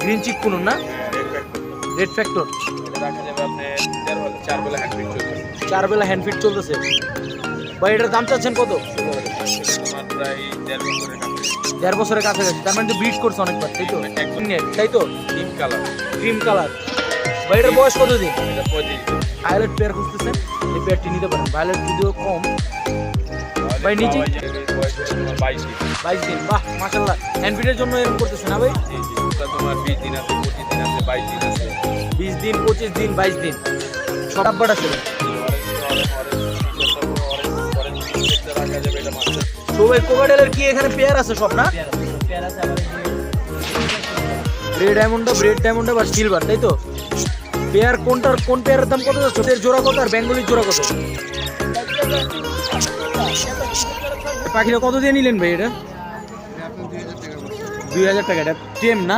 Green cheek কুনুন না? Red factor চার বেলা hand fit চার বেলা হ্যান্ড চলতেছে। ভাই এটার দাম চাচ্ছেন কত? দেড় বছরের কাছাকাছি তার মানে তো ব্রিড করছে অনেকবার তাই তো। তাই তো? তিন কালার ক্রিম কালার ভাই এটার বয়স কত দিন এটা পঁয়ত্রিশ দিন। ভায়োলেট পেয়ার খুঁজতেছেন। এই পেয়ারটি নিতে পারেন। ভায়োলেট যদিও কম ভাই, নিচে? বাইশ। দিন বাহ মাসাল্লাহ হ্যান্ডপিটের জন্য এরকম করতেছে না ভাই? তোমার বিশ দিন আছে পঁচিশ দিন আছে বাইশ দিন আছে। বিশ দিন পঁচিশ দিন বাইশ দিন। সব এটা মাস্টার তো ভাই কোকাডেলের কি এখানে পেয়ার আছে সব না? রেড ডায়মন্ড রেড ডায়মন্ড আর সিলভার তাই তো? পেয়ার কোনটার কোন পেয়ারের দাম কত যাচ্ছে? জোড়া কত আর বেঙ্গলির জোড়া কত? পাখিটা কত দিয়ে নিলেন ভাই এটা? দুই হাজার টাকা, এটা টেম না?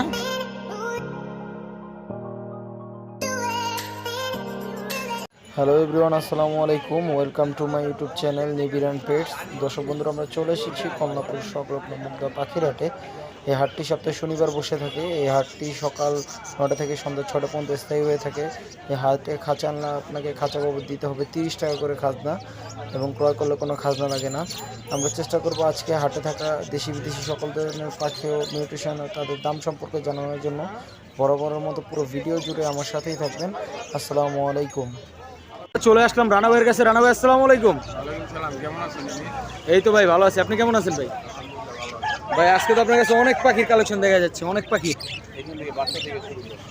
হ্যালো এভরিওয়ান আসসালামু আলাইকুম। Welcome to my YouTube channel Nibiran pets দর্শক বন্ধুরা, আমরা চলে এসেছি কমলাপুর সংলগ্ন রকম পাখির হাটে। এই হাটটি সপ্তাহে শনিবার বসে থাকে। এই হাটটি সকাল নটা থেকে সন্ধ্যা ছটা পর্যন্ত স্থায়ী হয়ে থাকে। এই হাটে খাঁচা আনলে আপনাকে খাঁচা বাবদ দিতে হবে তিরিশ টাকা করে খাজনা এবং ক্রয় করলে কোনো খাজনা লাগে না। আমরা চেষ্টা করব আজকে হাটে থাকা দেশি বিদেশি সকল ধরনের পাখি ও নিউট্রিশন তাদের দাম সম্পর্কে জানানোর জন্য। বরাবরের মতো পুরো ভিডিও জুড়ে আমার সাথেই থাকবেন। আসসালামু আলাইকুম। চলে আসলাম রানা ভাইয়ের কাছে। রানা ভাই আসসালামু আলাইকুম। ওয়ালাইকুম সালাম কেমন আছেন আপনি? এই তো ভাই ভালো আছি। আপনি কেমন আছেন ভাই? ভাই আজকে তো আপনার কাছে অনেক পাখির কালেকশন দেখা যাচ্ছে অনেক পাখি।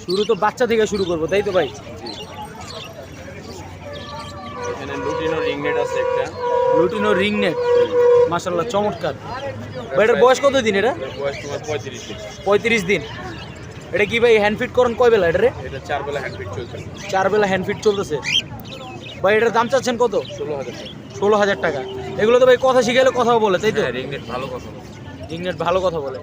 শুরু তো বাচ্চা থেকে শুরু করব তাই তো ভাই? এখানে লুটিনো রিংনেট আছে একটা। লুটিনো রিং নেট মাসাল্লাহ চমৎকার। ভাই এটার বয়স কত দিন এটা বয়স তোমার পঁয়ত্রিশ দিন। পঁয়ত্রিশ দিন। এটা কি ভাই হ্যান্ড ফিট করেন কয় বেলা এটা রে এটা চার বেলা হ্যান্ড ফিট চলছে। চার বেলা হ্যান্ড ফিট চলতেছে। ভাই এটার দাম চাচ্ছেন কত? ষোলো হাজার টাকা। ষোলো হাজার টাকা। এগুলো তো ভাই কথা শিখাইলে কথাও বলে তাই তো? হ্যাঁ রিংনেট ভালো কথা বলে। রিং নেট ভালো কথা বলে।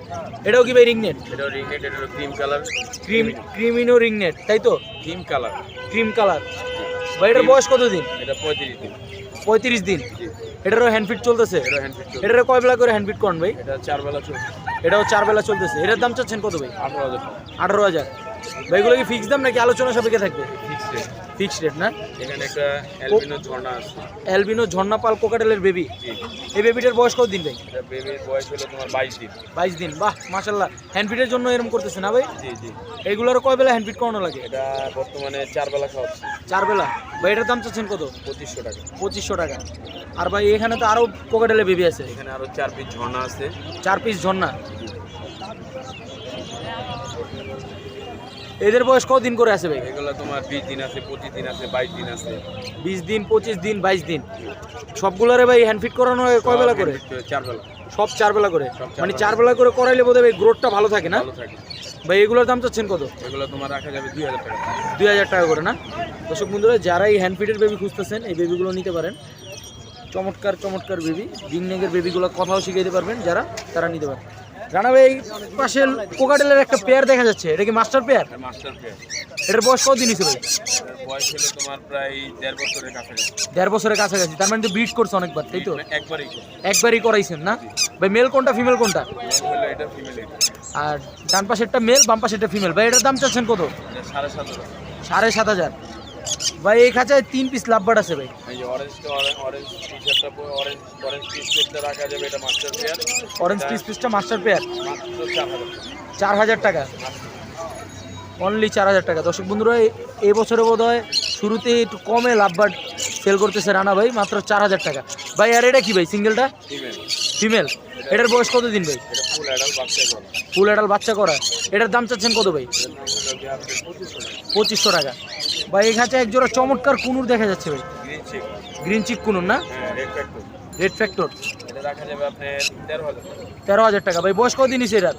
এটাও কি ভাই রিংনেট? এটাও রিংনেট এটাও ক্রিম কালার ক্রিম ক্রিমিনো রিংনেট তাই তো? ক্রিম কালার ক্রিম কালার ভাই এটার বয়স কত দিন? এটা পঁয়ত্রিশ দিন। পঁয়ত্রিশ দিন। এটারও হ্যান্ড ফিট চলতেছে। এটারও কয় বেলা করে হ্যান্ড ফিট করেন ভাই? এটা চার বেলা চলছে এটাও চার বেলা চলতেছে। এটার দাম চাচ্ছেন কত ভাই? আঠারো হাজার। আঠারো হাজার। ভাই এগুলো কি ফিক্স দাম নাকি আলোচনা সাপেক্ষে থাকবে? ফিক্সড রেট না? এখানে একটা অ্যালবিনো ঝর্ণা আছে। অ্যালবিনো ঝর্ণা পাল কোকাটেলের বেবি এই বেবিটার বয়স কত দিন ভাই? এটা বেবির বয়স হলো তোমার বাইশ দিন। বাইশ দিন। বাহ মাশাল্লাহ হ্যান্ড ফিটের জন্য এরকম করতেছে না ভাই? জি জি। এইগুলোর কয় বেলা হ্যান্ড ফিট করানো লাগে? এটা বর্তমানে চার বেলা খাওয়াচ্ছে। চার বেলা ভাই এটার দাম চাচ্ছেন কত? পঁচিশশো টাকা। পঁচিশশো টাকা। আর ভাই এখানে তো আরও কোকাটেলের বেবি আছে। এখানে আরও চার পিস ঝর্ণা আছে। চার পিস ঝর্ণা। এদের বয়স কত দিন করে আছে ভাই? এগুলো তোমার বিশ দিন আছে পঁচিশ দিন আছে বাইশ দিন আছে। বিশ দিন পঁচিশ দিন বাইশ দিন। সবগুলোরে ভাই হ্যান্ড ফিট করানো হয় কয় বেলা করে? চার বেলা। সব চার বেলা করে? মানে। চার বেলা করে করাইলে বোধহয় ভাই গ্রোথটা ভালো থাকে না? ভাই এগুলোর দাম চাচ্ছেন কত? এগুলো তোমার রাখা যাবে দুই হাজার টাকা। দুই হাজার টাকা করে না? দর্শক বন্ধুরা যারা এই হ্যান্ড ফিটের বেবি খুঁজতেছেন এই বেবিগুলো নিতে পারেন। চমৎকার চমৎকার বেবি রিংনেগের বেবিগুলো কথাও শিখাইতে পারবেন যারা তারা নিতে পারেন। রানা ভাই পাশে কোকাটেলের একটা পেয়ার দেখা যাচ্ছে। এটা কি মাস্টার পেয়ার মাস্টার পেয়ার এটার বয়স কত দিন ছিল বয়স হলো তোমার প্রায় দেড় বছরের কাছাকাছি। দেড় বছরের কাছাকাছি। তার মানে তো করছে অনেকবার তাই তো? একবারই একবারই করাইছেন না? ভাই মেল কোনটা ফিমেল কোনটা? এটা ফিমেল আর ডান পাশেরটা মেল বাম পাশেরটা ফিমেল ভাই এটার দাম চাচ্ছেন কত? সাড়ে সাত হাজার। সাড়ে সাত হাজার। ভাই এই খাঁচায় তিন পিস লাভবার আছে ভাই। এই অরেঞ্জটা অরেঞ্জ পিস পিসটা রাখা যাবে এটা মাস্টার পেয়ার অরেঞ্জ পিস পিসটা মাস্টার পেয়ার মাত্র চার হাজার টাকা। অনলি চার হাজার টাকা। দর্শক বন্ধুরা এই- বছরে বোধ হয় শুরুতে একটু কমে লাভবার সেল করতেছে রানা ভাই মাত্র চার হাজার টাকা। ভাই আর এটা কি ভাই সিঙ্গেলটা ফিমেল এটার বয়স কত দিন ভাই ফুল অ্যাডাল্ট বাচ্চা করা। অ্যাডাল বাচ্চা করা। এটার দাম চাচ্ছেন কত ভাই? পঁচিশশো টাকা। ভাই এই খাঁচা এক জোড়া চমৎকার কুনুর দেখা যাচ্ছে ভাই। Green cheek green cheek conure না? রেড ফ্যাক্টর রেড ফ্যাক্টর এটা রাখা যাবে আপনার তেরো হাজার টাকা। ভাই বয়স কত দিন এটার?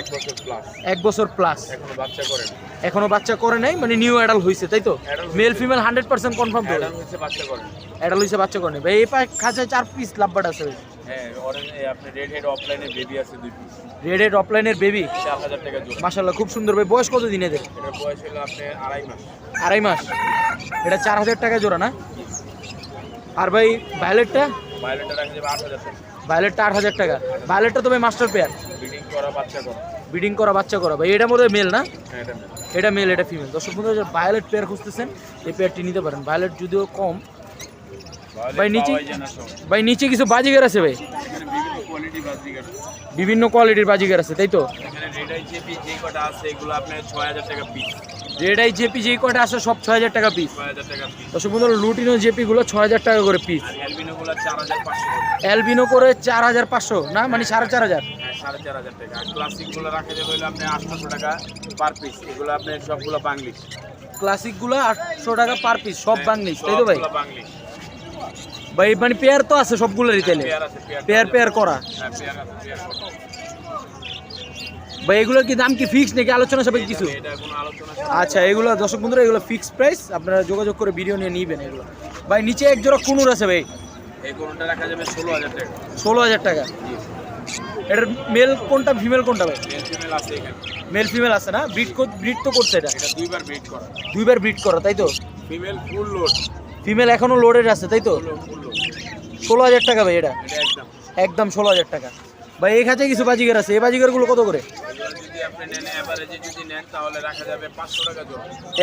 এক বছর প্লাস এক বছর প্লাস এখনও বাচ্চা করে না এখনও বাচ্চা করে নাই মানে নিউ অ্যাডাল হয়েছে তাই তো? Male female hundred percent confirm তো অ্যাডাল্ট হচ্ছে বাচ্চা করে অ্যাডাল হয়েছে বাচ্চা করে ভাই এই খাঁচায় চার পিস লাভবাট আছে ভাই। হ্যাঁ রেড হেড অফলাইনে বেবি আছে দুই পিস রেড হেড অফলাইনের বেবি চার হাজার টাকা জোড়া। মাশাল্লাহ খুব সুন্দর ভাই। বয়স কত দিন এদের? বয়স হলো আড়াই মাস। আড়াই মাস। এটা চার হাজার টাকা জোড়া না? আর ভাই ভায়োলেটটা ভায়োলেটটা রাখা যাবে আট হাজার টাকা। ভায়োলেটটা আট হাজার টাকা। ভায়োলেটটা তো ভাই মাস্টার পেয়ার বিডিং করা বাচ্চা করা। ব্রিডিং করা বাচ্চা করা। ভাই এটা মধ্যে মেল না? হ্যাঁ এটা মেল এটা ফিমেল দর্শক বন্ধুরা যারা ভায়োলেট পেয়ার খুঁজতেছেন এই পেয়ারটি নিতে পারেন। ভায়োলেট যদিও কম ভাই, নিচে-। ভাই নিচে কিছু বাজিগার আছে ভাই? বিভিন্ন কোয়ালিটির বাজিগার আছে তাই তো? রেড আই জেপি যেই কটা আছে সব ছয় হাজার টাকা পিস লুটিনো জেপিগুলো ছয় হাজার টাকা করে পিস অ্যালবিনো করে চার হাজার পাঁচশো না? মানে সাড়ে চার হাজার। হ্যাঁ সাড়ে চার হাজার টাকা। ক্লাসিকগুলো রাখা যাবে হলো আপনি আটশোশো টাকা পার পিস এগুলো আপনার সবগুলো বাংলিশ। ক্লাসিকগুলো আটশো টাকা পার পিস সব বাংলিশ তাই তো ভাই? ভাই মানে পেয়ার তো আছে সবগুলোরই তাইলে? পেয়ার পেয়ার করা। হ্যাঁ। ভাই এগুলোর কি দাম কি ফিক্স নাকি আলোচনা সাপেক্ষে কিছু? আচ্ছা এগুলো দর্শক বন্ধুরা এগুলো ফিক্স প্রাইস আপনারা যোগাযোগ করে ভিডিও নিয়ে নিবেন এগুলো। ভাই নিচে এক জোড়া কুনুর আছে ভাই। এই গরুটা রাখা যাবে ষোলো হাজার টাকা। ষোলো হাজার টাকা। এটার মেল কোনটা ফিমেল কোনটা ভাই? মেল ফিমেল আছে এখানে। মেল ফিমেল আছে না? ব্রিড ব্রিড তো করছে এটা। এটা দুইবার ব্রিড করা। দুইবার ব্রিড করা তাই তো? ফিমেল ফুল লোড ফিমেল এখনও লোডেড আছে, তাই তো? ষোলো হাজার টাকা ভাই এটা। একদম ষোলো হাজার টাকা। ভাই, এই কাছে কিছু বাজিগার আছে? এই বাজিগারগুলো কত করে?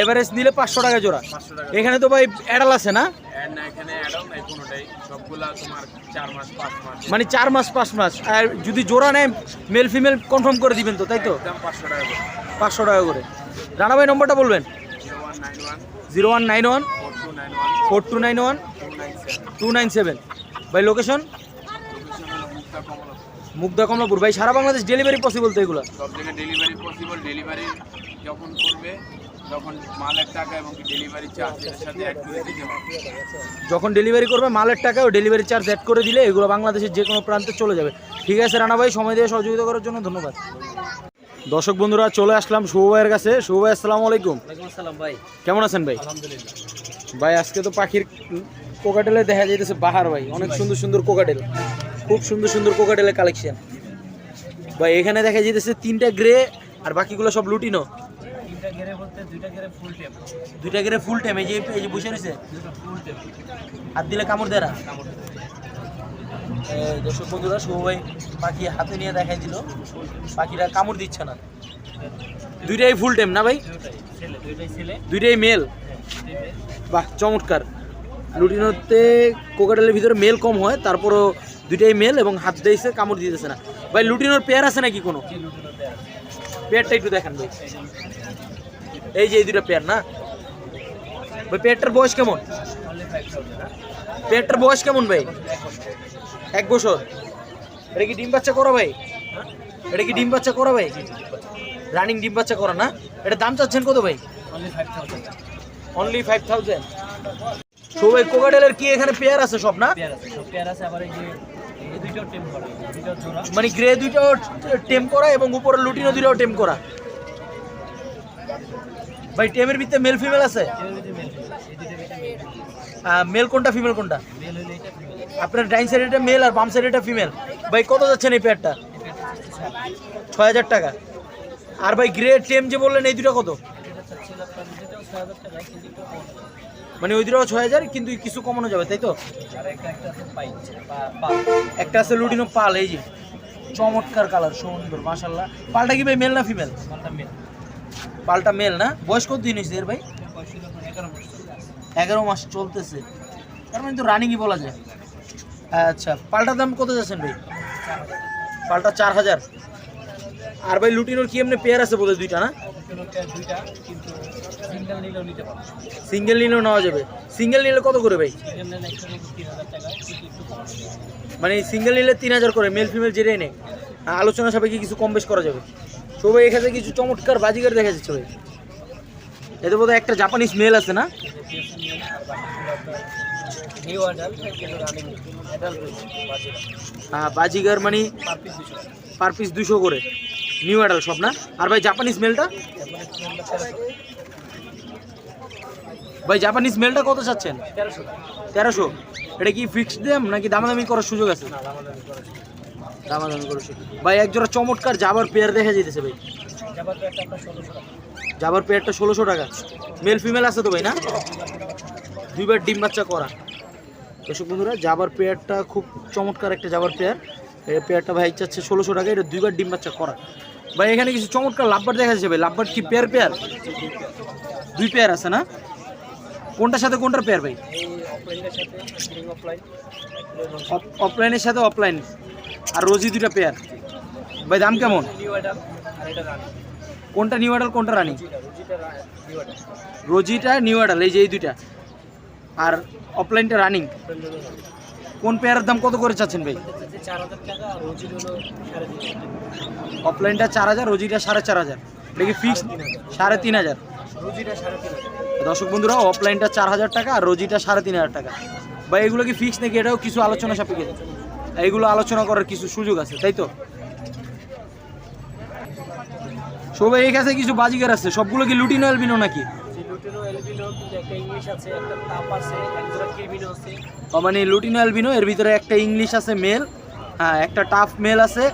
এভারেজে নিলে পাঁচশো টাকা জোড়া। এখানে তো ভাই অ্যাডাল আছে না? মানে চার মাস, পাঁচ মাস। আর যদি জোড়া নেয় মেল ফিমেল কনফার্ম করে দিবেন তো, তাই তো? পাঁচশো টাকা করে। রানা ভাই, নম্বরটা বলবেন? Zero one nine one. Four two nine one? Two nine seven. ভাই লোকেশন মুগ্ধা কমলাপুর। ভাই সারা বাংলাদেশ ডেলিভারি পসিবল তো এগুলো? সব জায়গায় ডেলিভারি পসিবল ডেলিভারি যখন করবে তখন মালের টাকা এবং ডেলিভারি চার্জ সাথে অ্যাড করে দিতে হবে। যখন ডেলিভারি করবে মালের টাকা ও ডেলিভারি চার্জ অ্যাড করে দিলে এগুলো বাংলাদেশের যে কোনো প্রান্তে চলে যাবে। ঠিক আছে রানা ভাই সময় দিয়ে সহযোগিতা করার জন্য ধন্যবাদ। দর্শক বন্ধুরা চলে আসলাম শুভ ভাইয়ের কাছে। শুভ ভাই আসসালামু আলাইকুম। আসসালাম ভাই। কেমন আছেন ভাই? আলহামদুলিল্লাহ। ভাই আজকে তো পাখির কোকাটেলে দেখা যাইতেছে বাহার ভাই অনেক সুন্দর সুন্দর কোকাটেল খুব সুন্দর সুন্দর কোকাটেলের কালেকশন ভাই এখানে দেখা যাইতেছে তিনটা গ্রে আর বাকিগুলো সব লুটিনো। দুইটা গেরে ফুল টাইম এই যে এই যে বসে রয়েছে হাত দিলে কামড় দেয় না। দর্শক বন্ধুরা শুভ ভাই পাখি হাতে নিয়ে দেখাই দিল পাখিরা কামড় দিচ্ছে না। দুইটাই ফুল টাইম না ভাই? দুইটাই মেল বাহ চমৎকার। লুটিনোতে কোকাটেলের ভিতরে মেল কম হয় তারপরও দুইটাই মেল এবং হাত দিয়েছে কামড় দিতেছে না। ভাই লুটিনোর পেয়ার আছে নাকি কোনো? পেয়ারটা একটু দেখান ভাই। এই যে এই দুটো পেয়ার না? ভাই পেয়ারটার বয়স কেমন? পেয়ারটার বয়স কেমন ভাই? এক বছর। এটা কি ডিম বাচ্চা করা ভাই? এটা কি ডিম বাচ্চা করা ভাই? রানিং ডিম বাচ্চা করা না? এটা দাম চাচ্ছেন কত ভাই? অনলি ফাইভ থাউজেন্ড থাউজেন্ড সবাই কোকাটেলের কি এখানে পেয়ার আছে সব না? পেয়ার আছে সব পেয়ার আছে আবার এই যে এই এই মানে গ্রে দুইটাও টেম করা এবং উপরে লুটিনো দুইটাও টেম করা। ভাই টেমের ভিতরে মেল ফিমেল আছে? মেল এই দুইটা কোনটা ফিমেল কোনটা? আপনার ডাইন সাইড এটা মেল আর বাম সাইড এটা ফিমেল ভাই কত যাচ্ছেন এই পেয়ারটা ছয় হাজার টাকা। আর ভাই গ্রে টেম যে বললেন এই দুটো কত? মানে ওই দুটো ছয় হাজার কিন্তু কিছু কমানো যাবে তাই তো? একটা আছে লুটিনো পাল এই যে চমৎকার কালার সুন্দর মাশাল্লাহ পালটা কি ভাই মেল না ফিমেল মেল পালটা মেল না? বয়স কত দিন হয়েছে এর ভাই? এগারো মাস চলতেছে। তার মানে তো রানিংই বলা যায়। আচ্ছা পালটার দাম কত যাচ্ছেন ভাই? পালটা চার হাজার। আর ভাই লুটিনোর কি এমনি পেয়ার আছে বোধহয় দুইটা না? সিঙ্গেল নিলেও নিতে পারো সিঙ্গেল নিলেও নেওয়া যাবে। সিঙ্গেল নিলে কত করে ভাই? মানে সিঙ্গেল নিলে তিন হাজার করে মেল ফিমেল যেটাই নেই। আলোচনা সাপেক্ষে কিছু কম বেশ করা যাবে। সবাই এখানে কিছু চমৎকার বাজিগার দেখা যাচ্ছে ভাই। এতে বোধহয় একটা জাপানিজ মেল আছে না? আহ, বাজিগার। মানে পার পিস দুশো পার পিস দুশো করে। নিউ অ্যাডাল সব না? আর ভাই জাপানিজ মেলটা তারপরে তিন হাজার তেরোশো ভাই জাপানিজ মেলটা কত চাচ্ছেন? তেরোশো। এটা কি ফিক্সড দাম নাকি দামাদামি করার সুযোগ আছে? দামাদামি করার সুযোগ ভাই একজোড়া চমৎকার জাবার পেয়ার দেখা যেতেছে ভাই। জাবার পেয়ারটা ষোলোশো টাকা। মেল ফিমেল আছে তো ভাই না? দুইবার ডিম বাচ্চা করা। দর্শক বন্ধুরা জাবার পেয়ারটা খুব চমৎকার একটা জাবার পেয়ার এই পেয়ারটা ভাই চাচ্ছে ষোলোশো টাকা এটা দুইবার ডিম বাচ্চা করা। ভাই এখানে কিছু চমৎকার লাভবার দেখা যাচ্ছে ভাই। লাভবার কি পেয়ার পেয়ার দুই পেয়ার আছে না? কোনটার সাথে কোনটার পেয়ার ভাই? অফলাইনের সাথে অফলাইন আর রোজি দুটা পেয়ার ভাই, দাম কেমন? কোনটা নিউ অ্যাডাল কোনটা রানি রুজিটা নিউ অ্যাডাল এই যে এই দুইটা। আর অফলাইনটা রানিং কোন পেয়ারের দাম কত করে চাচ্ছেন ভাই? অফলাইনটা চার হাজার, রোজিটা সাড়ে চার হাজার। এটা কি ফিক্স সাড়ে তিন হাজার রুজিটা সাড়ে তিন হাজার। দর্শক বন্ধুরা অফলাইনটা চার হাজার টাকা আর রোজিটা সাড়ে তিন হাজার টাকা। বা এগুলো কি ফিক্স নাকি? এটাও কিছু আলোচনা সাপেক্ষে। এইগুলো আলোচনা করার কিছু সুযোগ আছে তাই তো? সবাই এই কাছে কিছু বাজিকার আছে? সবগুলো কি লুটিনো নাকি? এলবিনো ও মানে লুটিনো অ্যালবিনো এর ভিতরে একটা ইংলিশ আছে মেল হ্যাঁ একটা টাফ মেল আছে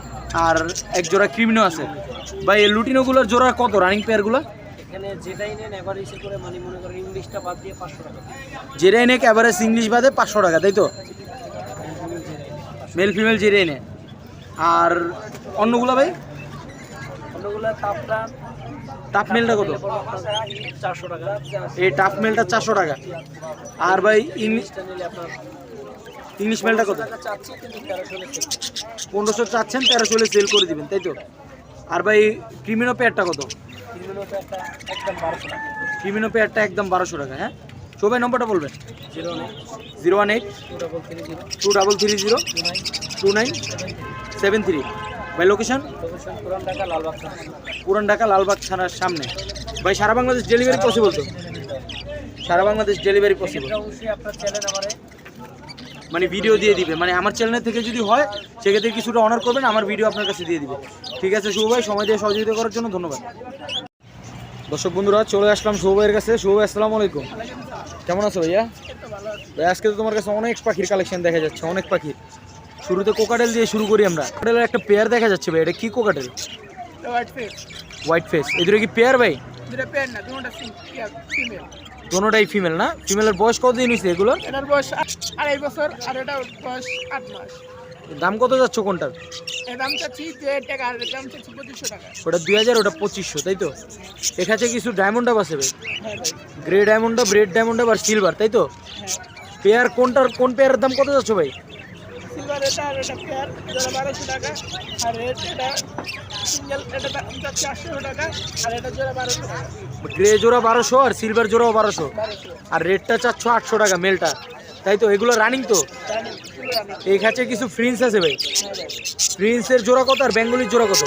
আর এক জোড়া ক্রিমিনো আছে। বা এই লুটিনোগুলোর জোড়া কত? রানিং পেয়ারগুলো এখানে যেটাই নেন এবার করে মানে মনে করেন ইংলিশটা বাদ দিয়ে পাঁচশো টাকা। জেরাই নেক অ্যাভারেজ ইংলিশ বাদে পাঁচশো টাকা তাই তো? মেল ফিমেল জেরাই নে আর অন্যগুলো ভাই? অন্যগুলো তাপটা টাফ মেলটা কত? চারশো টাকা। এই মেলটা চারশো টাকা। আর ভাই ইংলিশ ইংলিশ মেলটা কত? তেরোশো পনেরোশো চাচ্ছেন তেরো চলে সেল করে দিবেন তাই তো? আর ভাই ক্রিমিনো পেয়ারটা কত? ক্রিমিনো পেয়ারটা একদম বারোশো টাকা হ্যাঁ? সবাই নম্বরটা বলবেন। Zero one eight. Two double three zero. Two nine. Seven three. ভাই লোকেশন পুরান ঢাকা লালবাগ থানার সামনে। ভাই সারা বাংলাদেশ ডেলিভারি পসিবল তো? সারা বাংলাদেশ ডেলিভারি পসিবল মানে ভিডিও দিয়ে দিবে। মানে আমার চ্যানেল থেকে যদি হয় সেক্ষেত্রে কিছুটা অনার করবেন আমার ভিডিও আপনার কাছে দিয়ে দিবে। ঠিক আছে শুভ ভাই সময় দিয়ে সহযোগিতা করার জন্য ধন্যবাদ। দর্শক বন্ধুরা চলে আসলাম শুভ ভাইয়ের কাছে। শুভ ভাই আসসালামু আলাইকুম। কেমন আছো ভাইয়া? ভাই আজকে তো তোমার কাছে অনেক পাখির কালেকশন দেখা যাচ্ছে অনেক পাখির শুরুতে কোকাটেল দিয়ে শুরু করি আমরা। কোকাটেলের একটা পেয়ার দেখা যাচ্ছে ভাই এটা কি কোকাটেল হোয়াইট ফেস ফেস এদের কি পেয়ার ভাই? দুটা দুটা দোনোটাই ফিমেল না? ফিমেলের বয়স কত দিন হয়েছে এগুলো এটার বয়স আড়াই বছর আর এটার বয়স আট মাস। দাম কত যাচ্ছে কোনটার? এর দাম চাচ্ছি টাকা আর দাম চাচ্ছি পঁচিশশো টাকা। ওটা দুই হাজার ওটা পঁচিশশো তাই তো? এখানে কিছু ডায়মন্ড আপ আছে হ্যাঁ grey diamond up red diamond up আর সিলভার তাই তো? হ্যাঁ। পেয়ার কোনটার কোন পেয়ারের দাম কত যাচ্ছে ভাই? সিলভার এটা আর এটা পেয়ার এটা বারোশো টাকা আর রেড এটা সিঙ্গেল এটা দাম চাচ্ছি আটশো টাকা আর এটা জোড়া বারোশো টাকা। গ্রে জোড়া বারোশো আর সিলভার জোড়াও বারোশো। বারোশো। আর রেডটা চারশো আটশো টাকা মেলটা তাই তো? এগুলো রানিং তো? এই খাঁচে কিছু ফ্রিন্স আছে ভাই। ফ্রিন্সের জোড়া কত আর বেঙ্গলির জোড়া কত?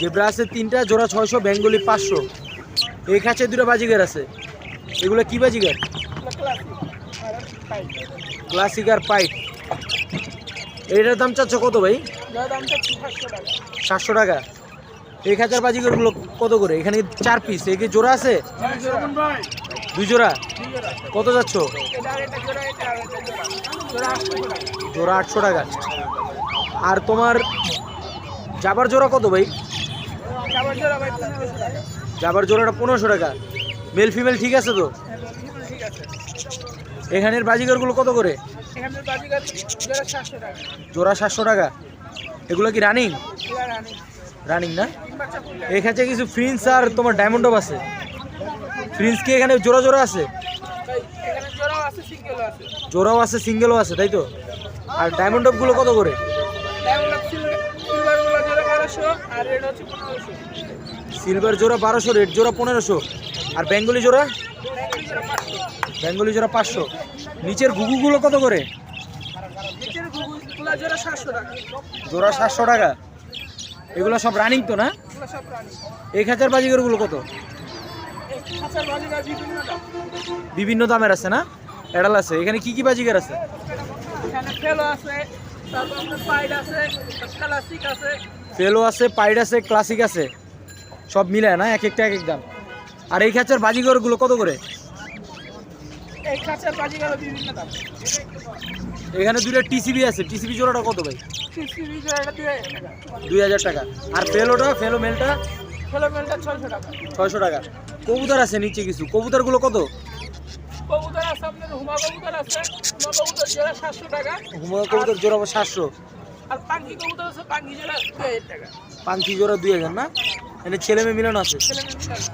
জেব্রা আছে তিনটা। জোড়া ছয়শো বেঙ্গলি পাঁচশো। এই খাঁচে দুটো বাজিগার আছে। এগুলো কি বাজিগার? ক্লাসিক আর পাইট এইটার দাম চাচ্ছ কত ভাই? সাতশো টাকা। এই খাঁচার বাজিগারগুলো কত করে? এখানে চার পিস এ কি জোড়া আছে? দুই জোড়া? কত যাচ্ছ? জোড়া আটশো টাকা। আর তোমার জাবার জোড়া কত ভাই? জাবার জোড়াটা পনেরোশো টাকা। মেল ফিমেল ঠিক আছে তো? এখানের বাজিগারগুলো কত করে? জোড়া সাতশো টাকা। এগুলো কি রানিং রানিং না? এখানে কিছু ফ্রিন্স আর তোমার ডায়মন্ড অফ আছে। ফ্রিন্স কি এখানে জোড়া জোড়া আছে? জোড়াও আছে সিঙ্গেলও আছে তাই তো? আর ডায়মন্ড অফগুলো কত করে? সিলভার জোড়া বারোশো রেড জোড়া পনেরোশো। আর বেঙ্গলি জোড়া? বেঙ্গলি জোড়া পাঁচশো। নিচের গুগুগুলো কত করে? জোড়া সাতশো টাকা। এগুলো সব রানিং তো না? এগুলো সব রানি এক হাজার বাজিগারগুলো কত? এই খাঁচার বাজিগার বিভিন্ন দামের আছে না? এডাল আছে। এখানে কি কি বাজিগার আছে? ফেলো আছে পাইড আছে ক্লাসিক আছে। ফেলো আছে পাইড আছে ক্লাসিক আছে। সব মিলায় না? এক একটা এক এক দাম। আর এই খাঁচার বাজিগরগুলো কত করে? এখানে দুটো টিসিবি আছে। টিসিবি জোড়াটা কত ভাই? দুই হাজার টাকা। আর ফেলোটা ফেলো মেলটা? ফেলো মেলটা ছয়শো টাকা। ছয়শো টাকা। কবুতর আছে নিচে কিছু। কবুতরগুলো কত? কবুতর আছে আপনার হুমা কবুতর আছে হুমা কবুতর জোড়া সাতশো টাকা। হুমা কবুতর জোড়া সাতশো। আর পাঙ্কি কবুতর আছে পাঙ্কি জোড়া দুই হাজার টাকা। পাঙ্কি জোড়া দুই হাজার না? এখানে ছেলে মেয়ে মিলন আছে।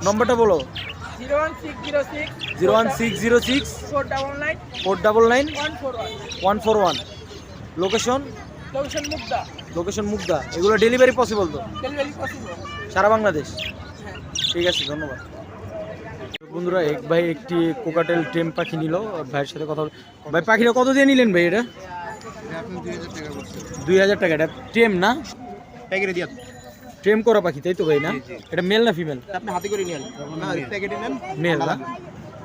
নম্বরটা বলো। Zero one six zero six. Four double nine. Four double nine. One four one. Location? Location Mukta location Mugda. এগুলো ডেলিভারি পসিবল তো? ডেলিভারি পসিবল সারা বাংলাদেশ? হ্যাঁ। ঠিক আছে ধন্যবাদ। বন্ধুরা এক ভাই একটি কোকাটেল টেম পাখি নিল। ভাইয়ের সাথে কথা ভাই পাখিটা কত দিয়ে নিলেন ভাই এটা? দুই হাজার টাকা। এটা টেম না? প্যাকেটে দিয়া টেম করা পাখি তাই তো ভাই না? এটা মেল না ফিমেল? আপনি হাতে করে নিয়েন না প্যাকেটে নেন। মেল না?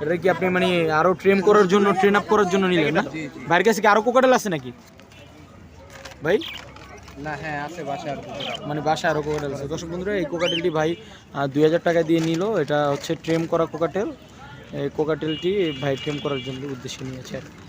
এটা কি আপনি মানে আরও ট্রেম করার জন্য ট্রেন আপ করার জন্য নিলেন না? ভাইয়ের কাছে কি আরও কোকাটেল আছে নাকি? ভাই? না হ্যাঁ আছে বাসার মানে বাসা আরও কোকাটেল আছে। দর্শক বন্ধুরা এই কোকাটেলটি ভাই দুই হাজার টাকা দিয়ে নিল। এটা হচ্ছে ট্রেম করা কোকাটেল এই কোকাটেলটি ভাই ট্রেম করার জন্য উদ্দেশ্য নিয়েছে আর কি।